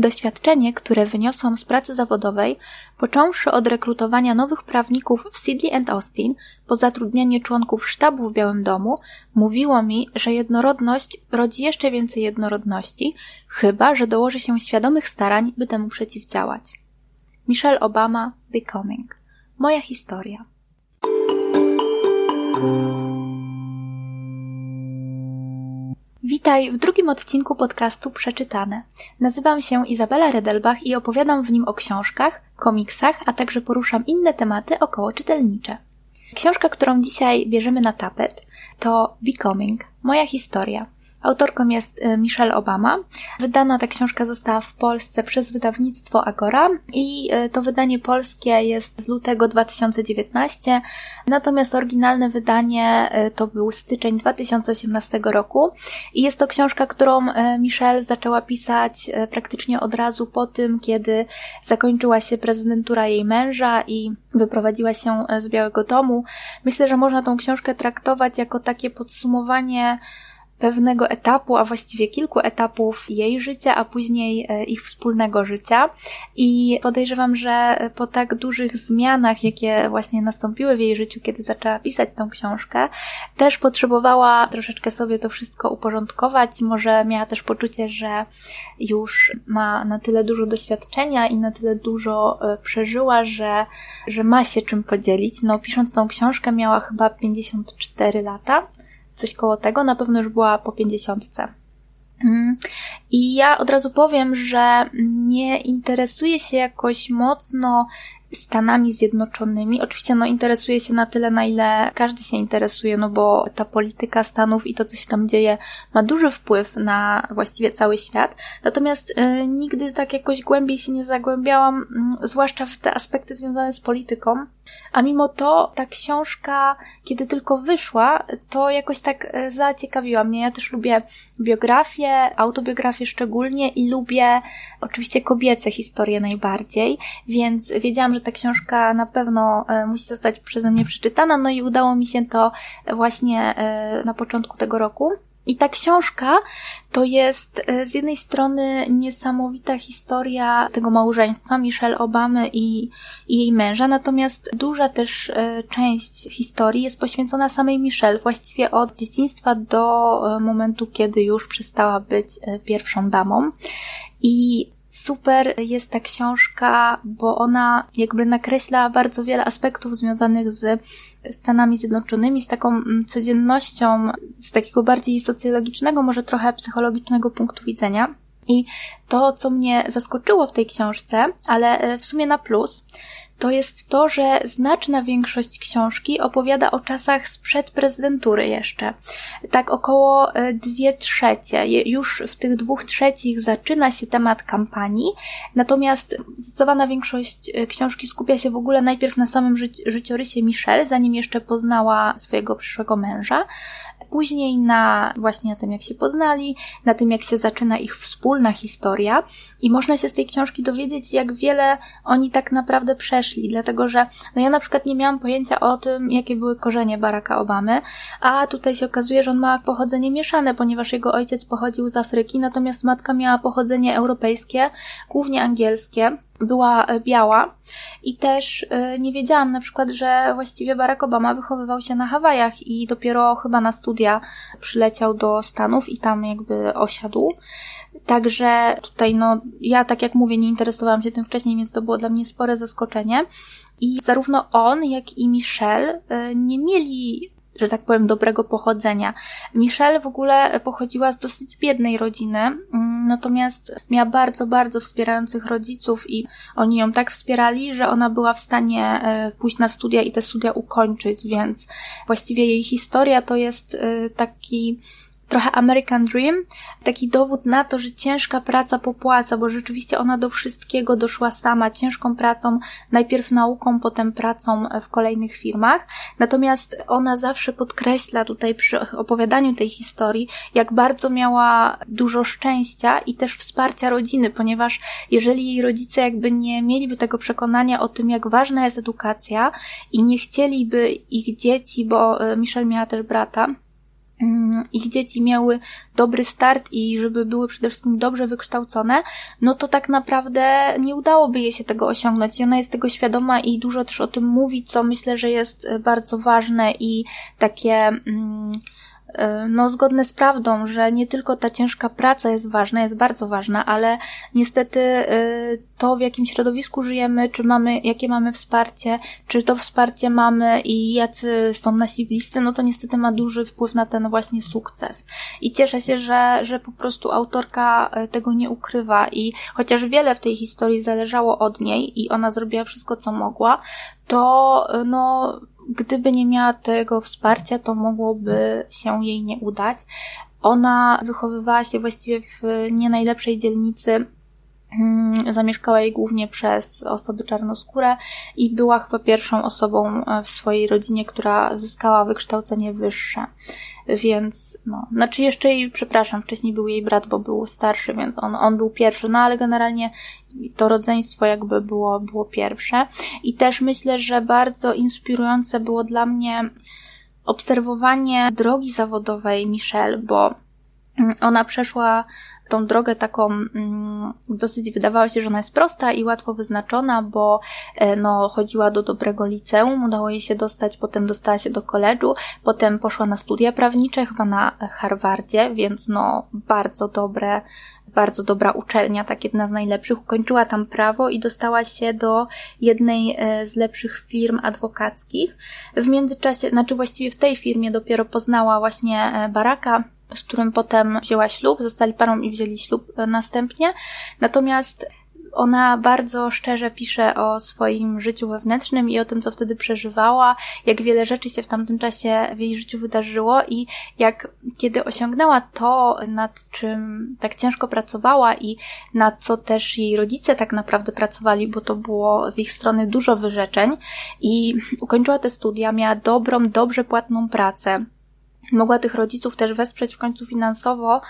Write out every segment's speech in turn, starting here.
Doświadczenie, które wyniosłam z pracy zawodowej, począwszy od rekrutowania nowych prawników w and Austin, po zatrudnianie członków sztabu w Białym Domu, mówiło mi, że jednorodność rodzi jeszcze więcej jednorodności, chyba że dołoży się świadomych starań, by temu przeciwdziałać. Michelle Obama, Becoming. Moja historia. Witaj w drugim odcinku podcastu Przeczytane. Nazywam się Izabela Redelbach i opowiadam w nim o książkach, komiksach, a także poruszam inne tematy około czytelnicze. Książka, którą dzisiaj bierzemy na tapet, to Becoming, moja historia – Autorką jest y, Michelle Obama. Wydana ta książka została w Polsce przez wydawnictwo Agora i y, to wydanie polskie jest z lutego 2019, natomiast oryginalne wydanie y, to był styczeń 2018 roku i jest to książka, którą Michelle zaczęła pisać praktycznie od razu po tym, kiedy zakończyła się prezydentura jej męża i wyprowadziła się z Białego Domu. Myślę, że można tą książkę traktować jako takie podsumowanie pewnego etapu, a właściwie kilku etapów jej życia, a później e, ich wspólnego życia. I podejrzewam, że po tak dużych zmianach, jakie właśnie nastąpiły w jej życiu, kiedy zaczęła pisać tą książkę, też potrzebowała troszeczkę sobie to wszystko uporządkować. Może miała też poczucie, że już ma na tyle dużo doświadczenia i na tyle dużo e, przeżyła, że, że ma się czym podzielić. No, pisząc tą książkę, miała chyba 54 lata coś koło tego, na pewno już była po pięćdziesiątce. Mm. I ja od razu powiem, że nie interesuję się jakoś mocno Stanami Zjednoczonymi. Oczywiście no, interesuje się na tyle, na ile każdy się interesuje, no bo ta polityka Stanów i to, co się tam dzieje, ma duży wpływ na właściwie cały świat. Natomiast y, nigdy tak jakoś głębiej się nie zagłębiałam, y, zwłaszcza w te aspekty związane z polityką. A mimo to ta książka, kiedy tylko wyszła, to jakoś tak e, zaciekawiła mnie. Ja też lubię biografię, autobiografię szczególnie i lubię oczywiście kobiece historie najbardziej, więc wiedziałam, że ta książka na pewno e, musi zostać przeze mnie przeczytana, no i udało mi się to właśnie e, na początku tego roku. I ta książka to jest e, z jednej strony niesamowita historia tego małżeństwa Michelle Obamy i, i jej męża, natomiast duża też e, część historii jest poświęcona samej Michelle, właściwie od dzieciństwa do e, momentu, kiedy już przestała być pierwszą damą. I super jest ta książka, bo ona jakby nakreśla bardzo wiele aspektów związanych z Stanami Zjednoczonymi, z taką mm, codziennością, z takiego bardziej socjologicznego, może trochę psychologicznego punktu widzenia. I to, co mnie zaskoczyło w tej książce, ale e, w sumie na plus, to jest to, że znaczna większość książki opowiada o czasach sprzed prezydentury jeszcze. Tak około e, dwie trzecie. Już w tych dwóch trzecich zaczyna się temat kampanii, natomiast zdecydowana większość e, książki skupia się w ogóle najpierw na samym życiorysie Michelle, zanim jeszcze poznała swojego przyszłego męża później na właśnie na tym, jak się poznali, na tym, jak się zaczyna ich wspólna historia. I można się z tej książki dowiedzieć, jak wiele oni tak naprawdę przeszli, dlatego że no ja na przykład nie miałam pojęcia o tym, jakie były korzenie Baracka Obamy, a tutaj się okazuje, że on ma pochodzenie mieszane, ponieważ jego ojciec pochodził z Afryki, natomiast matka miała pochodzenie europejskie, głównie angielskie była e, biała i też e, nie wiedziałam na przykład, że właściwie Barack Obama wychowywał się na Hawajach i dopiero chyba na studia przyleciał do Stanów i tam jakby osiadł. Także tutaj, no, ja tak jak mówię, nie interesowałam się tym wcześniej, więc to było dla mnie spore zaskoczenie. I zarówno on, jak i Michelle e, nie mieli że tak powiem, dobrego pochodzenia. Michelle w ogóle pochodziła z dosyć biednej rodziny, mm, natomiast miała bardzo, bardzo wspierających rodziców i oni ją tak wspierali, że ona była w stanie e, pójść na studia i te studia ukończyć, więc właściwie jej historia to jest e, taki trochę American Dream, taki dowód na to, że ciężka praca popłaca, bo rzeczywiście ona do wszystkiego doszła sama, ciężką pracą, najpierw nauką, potem pracą w kolejnych firmach. Natomiast ona zawsze podkreśla tutaj przy opowiadaniu tej historii, jak bardzo miała dużo szczęścia i też wsparcia rodziny, ponieważ jeżeli jej rodzice jakby nie mieliby tego przekonania o tym, jak ważna jest edukacja i nie chcieliby ich dzieci, bo e, Michelle miała też brata, ich dzieci miały dobry start i żeby były przede wszystkim dobrze wykształcone, no to tak naprawdę nie udałoby jej się tego osiągnąć. I ona jest tego świadoma i dużo też o tym mówi, co myślę, że jest bardzo ważne i takie. Mm, E, no, zgodne z prawdą, że nie tylko ta ciężka praca jest ważna, jest bardzo ważna, ale niestety e, to, w jakim środowisku żyjemy, czy mamy, jakie mamy wsparcie, czy to wsparcie mamy i jacy są nasi bliscy, no to niestety ma duży wpływ na ten właśnie sukces. I cieszę się, że, że po prostu autorka e, tego nie ukrywa i chociaż wiele w tej historii zależało od niej i ona zrobiła wszystko, co mogła, to no gdyby nie miała tego wsparcia, to mogłoby się jej nie udać. Ona wychowywała się właściwie w nie najlepszej dzielnicy mm, zamieszkała jej głównie przez osoby czarnoskóre i była chyba pierwszą osobą w swojej rodzinie, która zyskała wykształcenie wyższe. Więc, no, znaczy jeszcze jej, przepraszam, wcześniej był jej brat, bo był starszy, więc on, on był pierwszy, no ale generalnie to rodzeństwo jakby było, było pierwsze. I też myślę, że bardzo inspirujące było dla mnie obserwowanie drogi zawodowej Michelle, bo mm, ona przeszła tą drogę taką mm, dosyć wydawało się, że ona jest prosta i łatwo wyznaczona, bo e, no, chodziła do dobrego liceum, udało jej się dostać, potem dostała się do koledżu, potem poszła na studia prawnicze, chyba na Harvardzie, więc no bardzo dobre bardzo dobra uczelnia, tak jedna z najlepszych. Ukończyła tam prawo i dostała się do jednej e, z lepszych firm adwokackich. W międzyczasie, znaczy właściwie w tej firmie dopiero poznała właśnie e, Baraka, z którym potem wzięła ślub, zostali parą i wzięli ślub e, następnie. Natomiast ona bardzo szczerze pisze o swoim życiu wewnętrznym i o tym, co wtedy przeżywała, jak wiele rzeczy się w tamtym czasie w jej życiu wydarzyło i jak kiedy osiągnęła to, nad czym tak ciężko pracowała i nad co też jej rodzice tak naprawdę pracowali, bo to było z ich strony dużo wyrzeczeń i ukończyła te studia, miała dobrą, dobrze płatną pracę mogła tych rodziców też wesprzeć w końcu finansowo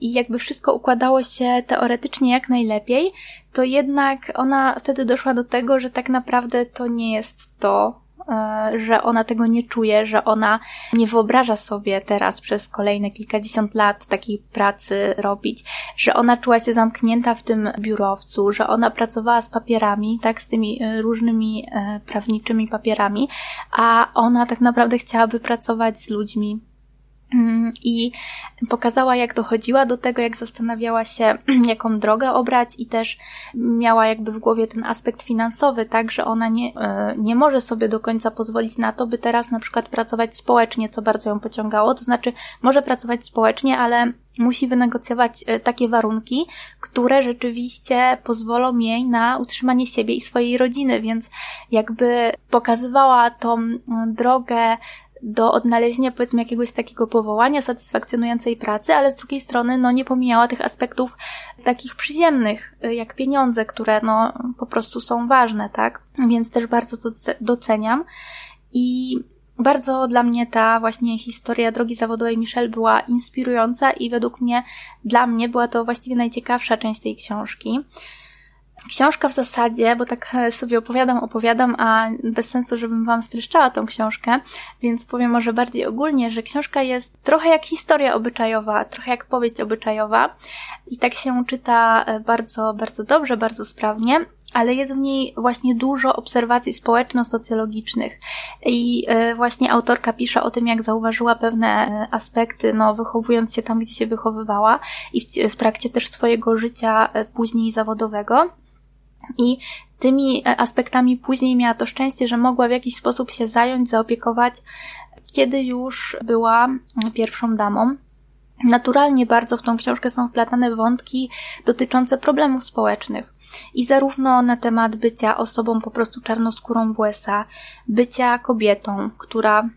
i jakby wszystko układało się teoretycznie jak najlepiej, to jednak ona wtedy doszła do tego, że tak naprawdę to nie jest to, e, że ona tego nie czuje, że ona nie wyobraża sobie teraz przez kolejne kilkadziesiąt lat takiej pracy robić, że ona czuła się zamknięta w tym biurowcu, że ona pracowała z papierami, tak, z tymi e, różnymi e, prawniczymi papierami, a ona tak naprawdę chciałaby pracować z ludźmi, i pokazała, jak dochodziła do tego, jak zastanawiała się, jaką drogę obrać, i też miała jakby w głowie ten aspekt finansowy, tak, że ona nie, e, nie może sobie do końca pozwolić na to, by teraz na przykład pracować społecznie, co bardzo ją pociągało. To znaczy, może pracować społecznie, ale musi wynegocjować e, takie warunki, które rzeczywiście pozwolą jej na utrzymanie siebie i swojej rodziny, więc jakby pokazywała tą drogę do odnalezienia powiedzmy jakiegoś takiego powołania, satysfakcjonującej pracy, ale z drugiej strony no nie pomijała tych aspektów takich przyziemnych, y, jak pieniądze, które no po prostu są ważne, tak? Więc też bardzo to doceniam i bardzo dla mnie ta właśnie historia drogi zawodowej Michelle była inspirująca i według mnie, dla mnie była to właściwie najciekawsza część tej książki. Książka w zasadzie, bo tak e, sobie opowiadam, opowiadam, a bez sensu, żebym Wam streszczała tą książkę, więc powiem może bardziej ogólnie, że książka jest trochę jak historia obyczajowa, trochę jak powieść obyczajowa i tak się czyta e, bardzo, bardzo dobrze, bardzo sprawnie, ale jest w niej właśnie dużo obserwacji społeczno-socjologicznych i e, właśnie autorka pisze o tym, jak zauważyła pewne aspekty, no wychowując się tam, gdzie się wychowywała i w, w trakcie też swojego życia później zawodowego. I tymi e, aspektami później miała to szczęście, że mogła w jakiś sposób się zająć, zaopiekować, kiedy już była pierwszą damą. Naturalnie bardzo w tą książkę są wplatane wątki dotyczące problemów społecznych. I zarówno na temat bycia osobą po prostu czarnoskórą w USA, bycia kobietą, która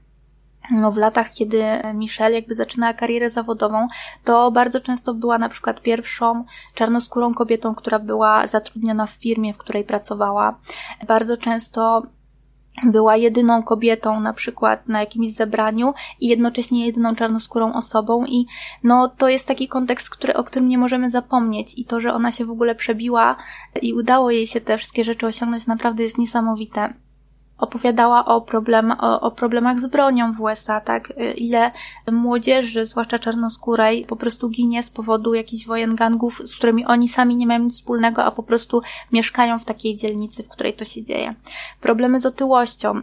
no, w latach, kiedy Michelle jakby zaczynała karierę zawodową, to bardzo często była na przykład pierwszą czarnoskórą kobietą, która była zatrudniona w firmie, w której pracowała. Bardzo często była jedyną kobietą na przykład na jakimś zebraniu i jednocześnie jedyną czarnoskórą osobą i no to jest taki kontekst, który, o którym nie możemy zapomnieć i to, że ona się w ogóle przebiła i udało jej się te wszystkie rzeczy osiągnąć naprawdę jest niesamowite. Opowiadała o, problem, o, o problemach z bronią w USA, tak? Ile młodzieży, zwłaszcza czarnoskórej, po prostu ginie z powodu jakichś wojen gangów, z którymi oni sami nie mają nic wspólnego, a po prostu mieszkają w takiej dzielnicy, w której to się dzieje. Problemy z otyłością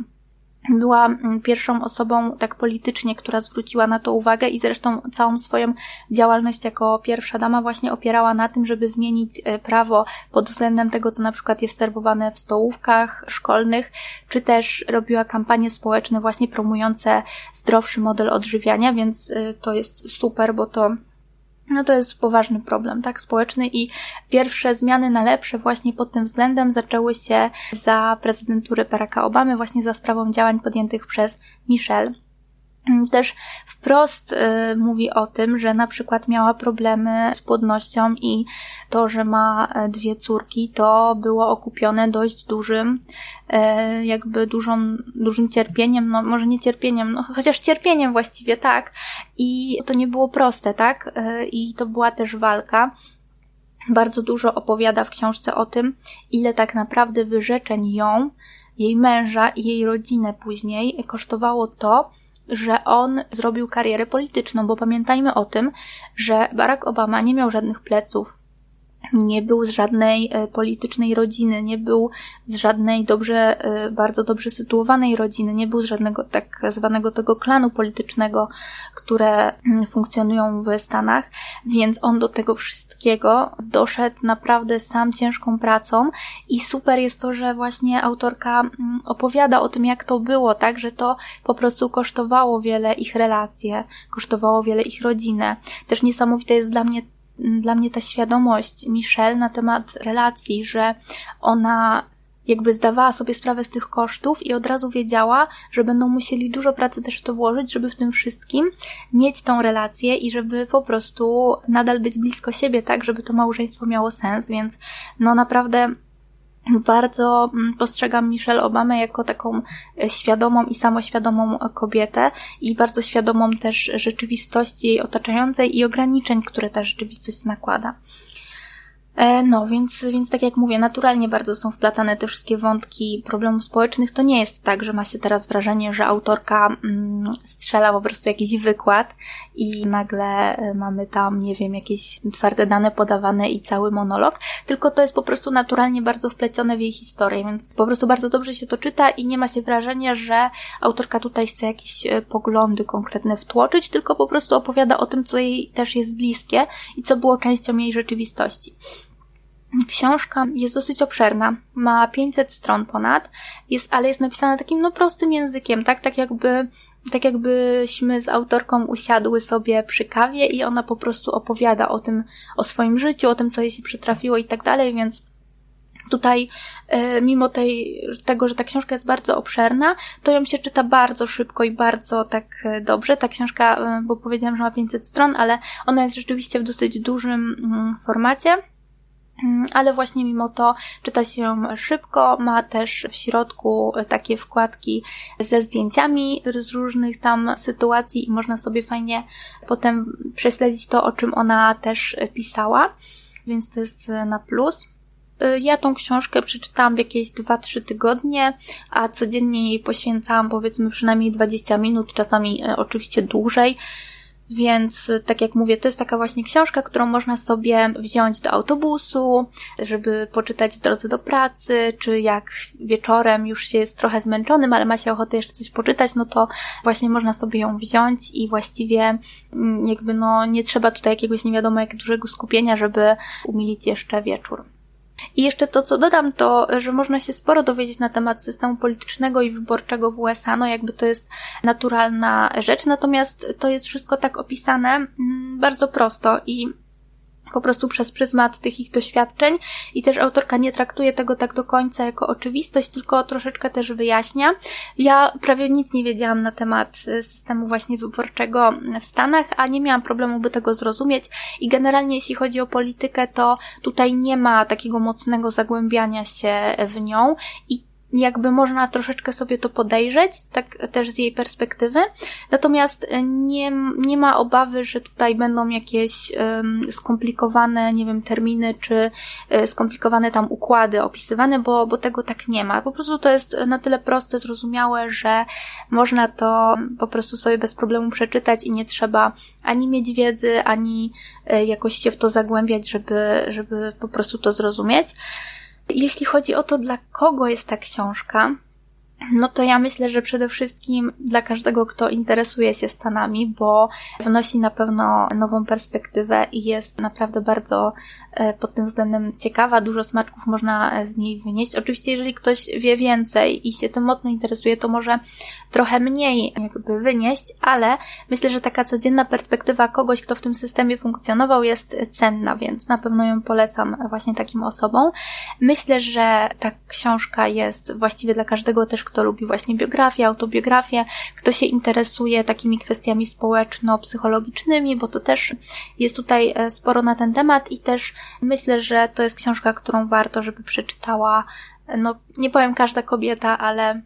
była mm, pierwszą osobą tak politycznie, która zwróciła na to uwagę i zresztą całą swoją działalność jako pierwsza dama właśnie opierała na tym, żeby zmienić e, prawo pod względem tego, co na przykład jest serwowane w stołówkach szkolnych, czy też robiła kampanie społeczne właśnie promujące zdrowszy model odżywiania, więc e, to jest super, bo to no to jest poważny problem, tak, społeczny i pierwsze zmiany na lepsze właśnie pod tym względem zaczęły się za prezydentury Baracka Obamy, właśnie za sprawą działań podjętych przez Michelle. Mm, też wprost y, mówi o tym, że na przykład miała problemy z płodnością i to, że ma e, dwie córki, to było okupione dość dużym, e, jakby dużą, dużym cierpieniem, no może nie cierpieniem, no chociaż cierpieniem właściwie, tak. I to nie było proste, tak? E, I to była też walka bardzo dużo opowiada w książce o tym, ile tak naprawdę wyrzeczeń ją, jej męża i jej rodzinę później kosztowało to, że on zrobił karierę polityczną, bo pamiętajmy o tym, że Barack Obama nie miał żadnych pleców, nie był z żadnej e, politycznej rodziny, nie był z żadnej dobrze, e, bardzo dobrze sytuowanej rodziny, nie był z żadnego tak zwanego tego klanu politycznego, które mm, funkcjonują w Stanach, więc on do tego wszystkiego doszedł naprawdę sam ciężką pracą i super jest to, że właśnie autorka mm, opowiada o tym, jak to było, tak, że to po prostu kosztowało wiele ich relacje, kosztowało wiele ich rodzinę. Też niesamowite jest dla mnie dla mnie ta świadomość Michelle na temat relacji, że ona jakby zdawała sobie sprawę z tych kosztów i od razu wiedziała, że będą musieli dużo pracy też w to włożyć, żeby w tym wszystkim mieć tą relację i żeby po prostu nadal być blisko siebie, tak, żeby to małżeństwo miało sens, więc no naprawdę bardzo mm, postrzegam Michelle Obamę jako taką e, świadomą i samoświadomą kobietę i bardzo świadomą też rzeczywistości jej otaczającej i ograniczeń, które ta rzeczywistość nakłada. E, no, więc, więc tak jak mówię, naturalnie bardzo są wplatane te wszystkie wątki problemów społecznych. To nie jest tak, że ma się teraz wrażenie, że autorka mm, strzela po prostu jakiś wykład i nagle e, mamy tam, nie wiem, jakieś twarde dane podawane i cały monolog, tylko to jest po prostu naturalnie bardzo wplecione w jej historię, więc po prostu bardzo dobrze się to czyta i nie ma się wrażenia, że autorka tutaj chce jakieś e, poglądy konkretne wtłoczyć, tylko po prostu opowiada o tym, co jej też jest bliskie i co było częścią jej rzeczywistości. Książka jest dosyć obszerna, ma 500 stron ponad, jest, ale jest napisana takim no prostym językiem, tak, tak jakby, tak jakbyśmy z autorką usiadły sobie przy kawie i ona po prostu opowiada o tym, o swoim życiu, o tym, co jej się przytrafiło i tak dalej, więc tutaj, e, mimo tej, tego, że ta książka jest bardzo obszerna, to ją się czyta bardzo szybko i bardzo tak e, dobrze. Ta książka, e, bo powiedziałam, że ma 500 stron, ale ona jest rzeczywiście w dosyć dużym mm, formacie. Mm, ale właśnie mimo to czyta się szybko, ma też w środku takie wkładki ze zdjęciami z różnych tam sytuacji i można sobie fajnie potem prześledzić to, o czym ona też pisała, więc to jest na plus. Ja tą książkę przeczytałam w jakieś 2-3 tygodnie, a codziennie jej poświęcałam powiedzmy przynajmniej 20 minut, czasami e, oczywiście dłużej. Więc, tak jak mówię, to jest taka właśnie książka, którą można sobie wziąć do autobusu, żeby poczytać w drodze do pracy, czy jak wieczorem już się jest trochę zmęczonym, ale ma się ochotę jeszcze coś poczytać, no to właśnie można sobie ją wziąć i właściwie mm, jakby no nie trzeba tutaj jakiegoś nie wiadomo jak dużego skupienia, żeby umilić jeszcze wieczór. I jeszcze to, co dodam, to, że można się sporo dowiedzieć na temat systemu politycznego i wyborczego w USA, no jakby to jest naturalna rzecz, natomiast to jest wszystko tak opisane mm, bardzo prosto i po prostu przez pryzmat tych ich doświadczeń i też autorka nie traktuje tego tak do końca jako oczywistość, tylko troszeczkę też wyjaśnia. Ja prawie nic nie wiedziałam na temat y, systemu właśnie wyborczego w Stanach, a nie miałam problemu, by tego zrozumieć i generalnie jeśli chodzi o politykę, to tutaj nie ma takiego mocnego zagłębiania się w nią i jakby można troszeczkę sobie to podejrzeć, tak też z jej perspektywy. Natomiast nie, nie ma obawy, że tutaj będą jakieś skomplikowane, nie wiem, terminy, czy um, skomplikowane tam układy opisywane, bo, bo tego tak nie ma. Po prostu to jest na tyle proste, zrozumiałe, że można to po prostu sobie bez problemu przeczytać i nie trzeba ani mieć wiedzy, ani e, jakoś się w to zagłębiać, żeby, żeby po prostu to zrozumieć. Jeśli chodzi o to, dla kogo jest ta książka, no to ja myślę, że przede wszystkim dla każdego, kto interesuje się Stanami, bo wnosi na pewno nową perspektywę i jest naprawdę bardzo E, pod tym względem ciekawa, dużo smaczków można e, z niej wynieść. Oczywiście, jeżeli ktoś wie więcej i się tym mocno interesuje, to może trochę mniej jakby wynieść, ale myślę, że taka codzienna perspektywa kogoś, kto w tym systemie funkcjonował jest cenna, więc na pewno ją polecam właśnie takim osobom. Myślę, że ta książka jest właściwie dla każdego też, kto lubi właśnie biografię, autobiografię, kto się interesuje takimi kwestiami społeczno-psychologicznymi, bo to też jest tutaj e, sporo na ten temat i też Myślę, że to jest książka, którą warto, żeby przeczytała, no nie powiem każda kobieta, ale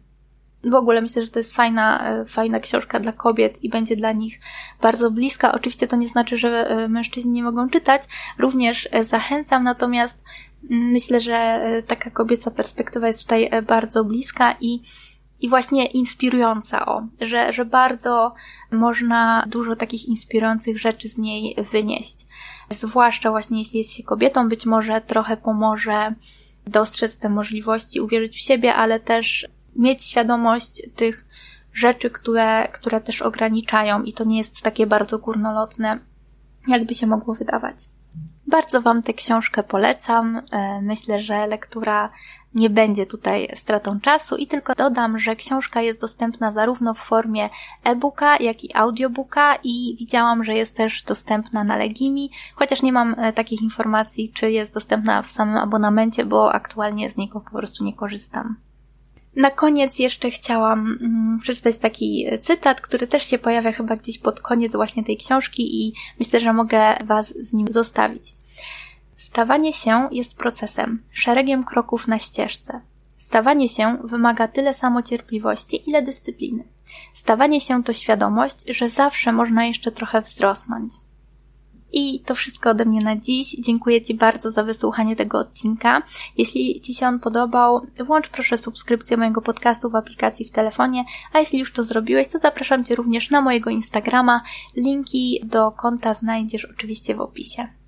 w ogóle myślę, że to jest fajna, fajna książka dla kobiet i będzie dla nich bardzo bliska. Oczywiście to nie znaczy, że e, mężczyźni nie mogą czytać. Również e, zachęcam, natomiast myślę, że e, taka kobieca perspektywa jest tutaj bardzo bliska i i właśnie inspirująca, o, że, że bardzo można dużo takich inspirujących rzeczy z niej wynieść. Zwłaszcza właśnie jeśli jest się kobietą, być może trochę pomoże dostrzec te możliwości, uwierzyć w siebie, ale też mieć świadomość tych rzeczy, które, które też ograniczają i to nie jest takie bardzo górnolotne, jakby się mogło wydawać. Bardzo Wam tę książkę polecam. E, myślę, że lektura nie będzie tutaj stratą czasu i tylko dodam, że książka jest dostępna zarówno w formie e-booka, jak i audiobooka i widziałam, że jest też dostępna na Legimi, chociaż nie mam e, takich informacji, czy jest dostępna w samym abonamencie, bo aktualnie z niego po prostu nie korzystam. Na koniec jeszcze chciałam mm, przeczytać taki cytat, który też się pojawia chyba gdzieś pod koniec właśnie tej książki i myślę, że mogę Was z nim zostawić. Stawanie się jest procesem, szeregiem kroków na ścieżce. Stawanie się wymaga tyle samo cierpliwości, ile dyscypliny. Stawanie się to świadomość, że zawsze można jeszcze trochę wzrosnąć. I to wszystko ode mnie na dziś. Dziękuję Ci bardzo za wysłuchanie tego odcinka. Jeśli Ci się on podobał, włącz proszę subskrypcję mojego podcastu w aplikacji w telefonie, a jeśli już to zrobiłeś, to zapraszam Cię również na mojego Instagrama. Linki do konta znajdziesz oczywiście w opisie.